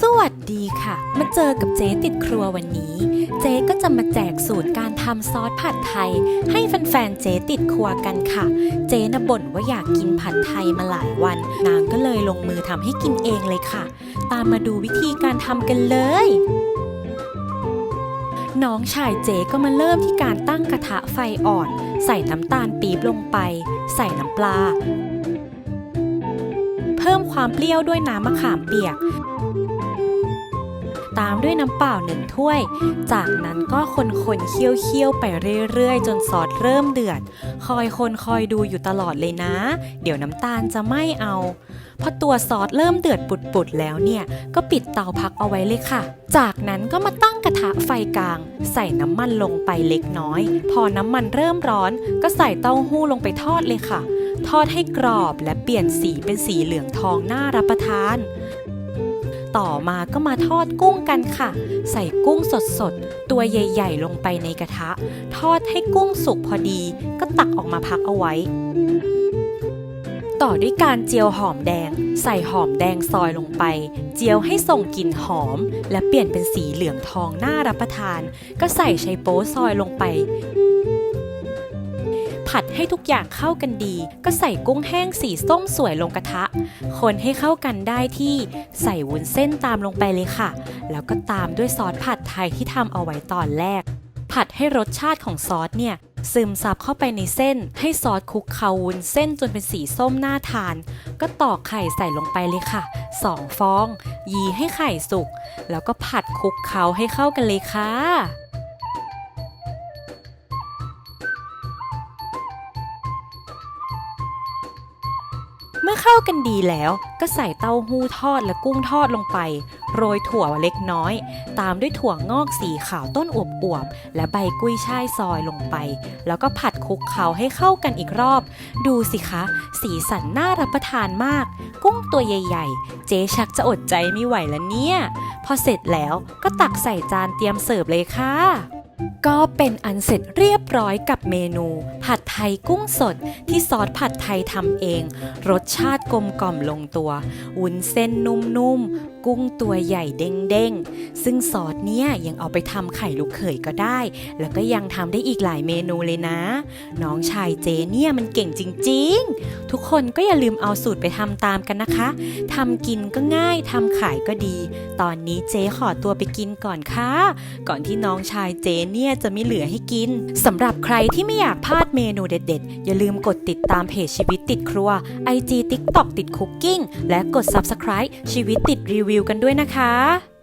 สวัสดีค่ะ มาเจอกับเจ๊ติดครัววันนี้ เจ๊ก็จะมาแจกสูตรการทำซอสผัดไทย ให้แฟนๆเจ๊ติดครัวกันค่ะ เจ๊น่ะบ่นว่าอยากกินผัดไทยมาหลายวัน นางก็เลยลงมือทำให้กินเองเลยค่ะ ตามมาดูวิธีการทำกันเลยน้องชายเจ๊ก็มาเริ่มที่การตั้งกระทะไฟอ่อน ใส่น้ำตาลปี๊บลงไป ใส่น้ำปลา เพิ่มความเปรี้ยวด้วยน้ำมะขามเปียก ตามด้วยน้ำเปล่าหนึ่งถ้วย จากนั้นก็คนๆเคี่ยวๆไปเรื่อยๆ จนซอสเริ่มเดือด คอยคนคอยดูอยู่ตลอดเลยนะ เดี๋ยวน้ำตาลจะไม่เอาพอตัวซอสเริ่มเดือดปุดๆแล้วเนี่ย ก็ปิดเตาพักเอาไว้เลยค่ะ จากนั้นก็มาตั้งกระทะไฟกลาง ใส่น้ำมันลงไปเล็กน้อย พอน้ำมันเริ่มร้อน ก็ใส่เต้าหู้ลงไปทอดเลยค่ะ ทอดให้กรอบและเปลี่ยนสีเป็นสีเหลืองทองน่ารับประทาน ต่อมาก็มาทอดกุ้งกันค่ะ ใส่กุ้งสดๆ ตัวใหญ่ๆ ลงไปในกระทะ ทอดให้กุ้งสุกพอดี ก็ตักออกมาพักเอาไว้ ต่อด้วยการเจียวหอมแดง ใส่หอมแดงซอยลงไป เจียวให้ส่งกลิ่นหอม และเปลี่ยนเป็นสีเหลืองทองน่ารับประทาน ก็ใส่ไชโป๊ซอยลงไป ผัดให้ทุกอย่างเข้ากันดี ก็ใส่กุ้งแห้งสีส้มสวยลงกระทะ คนให้เข้ากันได้ที่ใส่วุ้นเส้นตามลงไปเลยค่ะ แล้วก็ตามด้วยซอสผัดไทยที่ทำเอาไว้ตอนแรก ผัดให้รสชาติของซอสเนี่ยซึมซับเข้าไปในเส้น ให้ซอสคลุกเคล้าวุ้นเส้นจนเป็นสีส้มน่าทาน ก็ตอกไข่ใส่ลงไปเลยค่ะสองฟอง ยีให้ไข่สุก แล้วก็ผัดคลุกเคล้าให้เข้ากันเลยค่ะ เมื่อเข้ากันดีแล้วก็ใส่เต้าหู้ทอดและกุ้งทอดลงไป โรยถั่วเล็กน้อย ตามด้วยถั่วงอกสีขาวต้นอวบๆและใบกุ้ยช่ายซอยลงไป แล้วก็ผัดคลุกเคล้าให้เข้ากันอีกรอบ ดูสิคะ สีสันน่ารับประทานมาก กุ้งตัวใหญ่ๆ เจ๊ชักจะอดใจไม่ไหวแล้วเนี่ย พอเสร็จแล้วก็ตักใส่จานเตรียมเสิร์ฟเลยค่ะ ก็เป็นอันเสร็จเรียบร้อยกับเมนู ผัดไทยกุ้งสดที่ซอสผัดไทยทำเอง รสชาติกลมกล่อมลงตัว วุ้นเส้นนุ่มๆ กุ้งตัวใหญ่เด้งๆ ซึ่งซอสเนี้ยยังเอาไปทำไข่ลูกเขยก็ได้ แล้วก็ยังทำได้อีกหลายเมนูเลยนะ น้องชายเจเนี่ยมันเก่งจริงๆ ทุกคนก็อย่าลืมเอาสูตรไปทำตามกันนะคะทำกินก็ง่ายทำขายก็ดี ตอนนี้เจ๊ขอตัวไปกินก่อนค่ะ ก่อนที่น้องชายเจเนี่ยจะไม่เหลือให้กินสำหรับใครที่ไม่อยากพลาดเมนูเด็ดๆ อย่าลืมกดติดตามเพจชีวิตติดครัว IG TikTok ติดคุกกิ้งและกด Subscribe ชีวิตติดรีวิวกันด้วยนะคะ